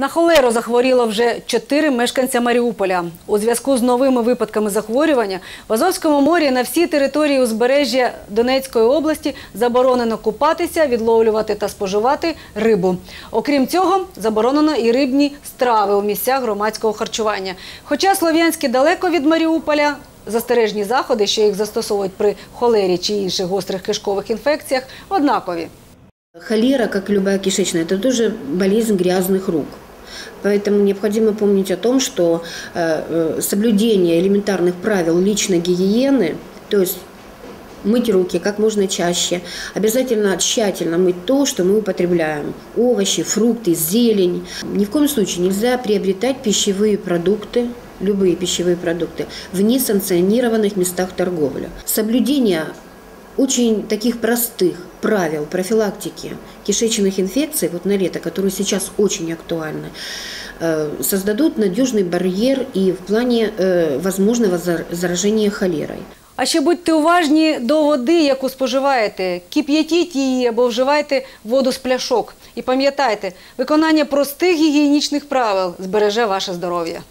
На холеру захворіло вже чотири мешканця Маріуполя. У зв'язку з новими випадками захворювання в Азовському морі на всій території узбережжя Донецької області заборонено купатися, відловлювати та споживати рибу. Окрім цього, заборонено і рибні страви у місцях громадського харчування. Хоча Слов'янське далеко від Маріуполя, застережні заходи, що їх застосовують при холері чи інших гострих кишкових інфекціях, однакові. Холера, как любая кишечная, это тоже болезнь грязных рук. Поэтому необходимо помнить о том, что э, э, соблюдение элементарных правил личной гигиены, то есть мыть руки как можно чаще, обязательно тщательно мыть то, что мы употребляем. Овощи, фрукты, зелень. Ни в коем случае нельзя приобретать пищевые продукты, любые пищевые продукты, в несанкционированных местах торговли. Соблюдение очень таких простых правил профилактики кишечных инфекций вот на лето, которые сейчас очень актуальны, э, создадут надежный барьер и в плане э, возможного зар- заражения холерой. А ще будьте уважні до води, яку споживаєте. Кип'ятіть її або вживайте воду з пляшок. І пам'ятайте, виконання простих гігієнічних правил збереже ваше здоров'я.